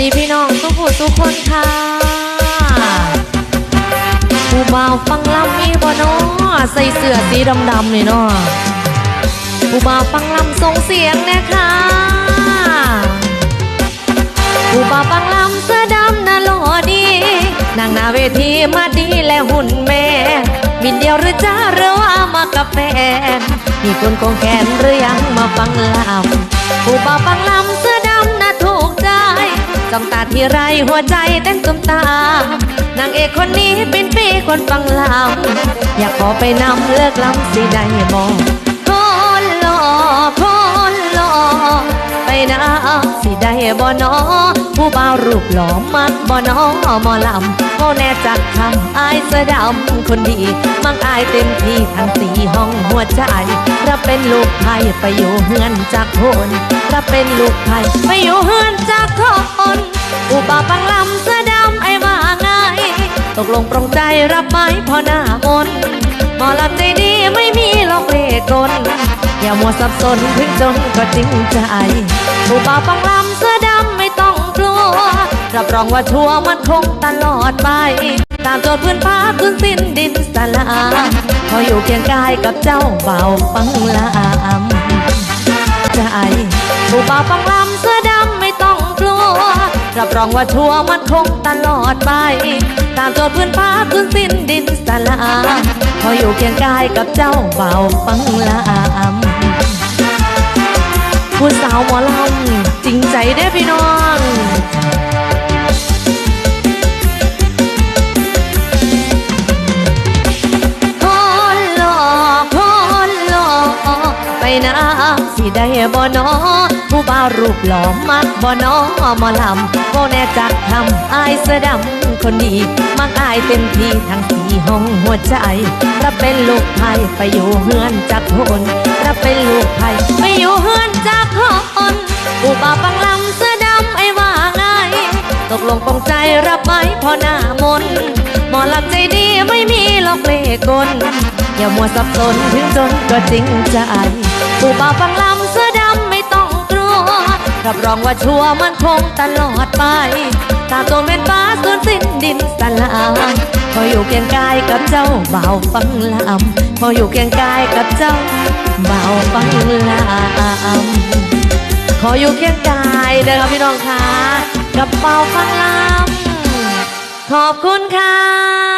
ดีพี่น้องทุกผู้ทุกคนค่ะผู้บ่าวฟังลำมีบ่เนาะใส่เสื้อสีดำๆนี่เนาะผู้บ่าวฟังลำส่งเสียงเนี่ยค่ะผู้บ่าวฟังลำเสื้อดำน่ะหล่อดีนางนาเวทีมาดีและหุ่นแม่มินเดียวหรือจ้าหรือว่ามากับแฟนมีคนคงแขนหรือยังมาฟังลำผู้บ่าวฟังลำเสื้อ จ้องตาที่ไรหัวใจเต้นตุมตานางเอกคนนี้เป็นปีคนฟังลาวอยากขอไปนำเลิกล้ำสิได้มอง บ่นอผู้บ่าวรูปหล่อมักบ่นอหมอลำโมแน่จักคำอายเสื้อดำคนดี มักอายเต็มที่ทั้งสีห้องหัวใจรับเป็นลูกไทยไปอยู่เฮือนจากคนรับเป็นลูกไทยไปอยู่เฮือนจากคนอุบาปังลำเสื้อดำไอ้ว่าไงตกลงปรงใจรับไหมพอหน้ามนหมอลำใจดีไม่มีหลอกเล่กลอย่ามัวสับสนถึงจนก็จริงใจผู้บ่าวฟังลำ รับรองว่าชัวร์มันคงตลอดไป ตามโจทย์พื้นผ้าพื้นสิ้นดินสลามพออยู่เคียงกายกับเจ้าเบาวฟังลำใจผู้เบาวฟังลำเสื้อดำไม่ต้องกลัวรับรองว่าชัวร์มันคงตลอดไป ตามโจทย์พื้นผ้าพื้นสิ้นดินสลามพออยู่เคียงกายกับเจ้าเบาวฟังลำผู้สาวหมอลำจริงใจเด้พี่น้อง นะสิได้บ่นอผู้บ่าวรูปหล่อมักบ่นอหมอลำโมแน่จักทำอายเสื้อดำคนดีมักอายเต็มที่ทั้งสี่ห้องหัวใจรับเป็นลูกไทยไปอยู่เฮือนจักคนรับเป็นลูกไทยไปอยู่เฮือนจักคนผู้บ่าวฟังลำเสื้อดำไอ้ว่าไงตกลงปรงใจรับไหมพอหน้ามนหมอลำใจดีไม่มีหลอกเล่กลอย่ามัวสับสนถึงจนก็จริงใจ ผู้บ่าวฟังลำเสื้อดำไม่ต้องกลัว รับรองว่าชัวร์มันคงตลอดไป ตาตัวเม็ดฟ้าสูญสิ้นดินสลายพออยู่เคียงกายกับเจ้าบ่าวฟังลำพออยู่เคียงกายกับเจ้าบ่าวฟังลำขออยู่เคียงกายเด้อครับพี่น้องค่ะกับเป่าฟังลำขอบคุณค่ะ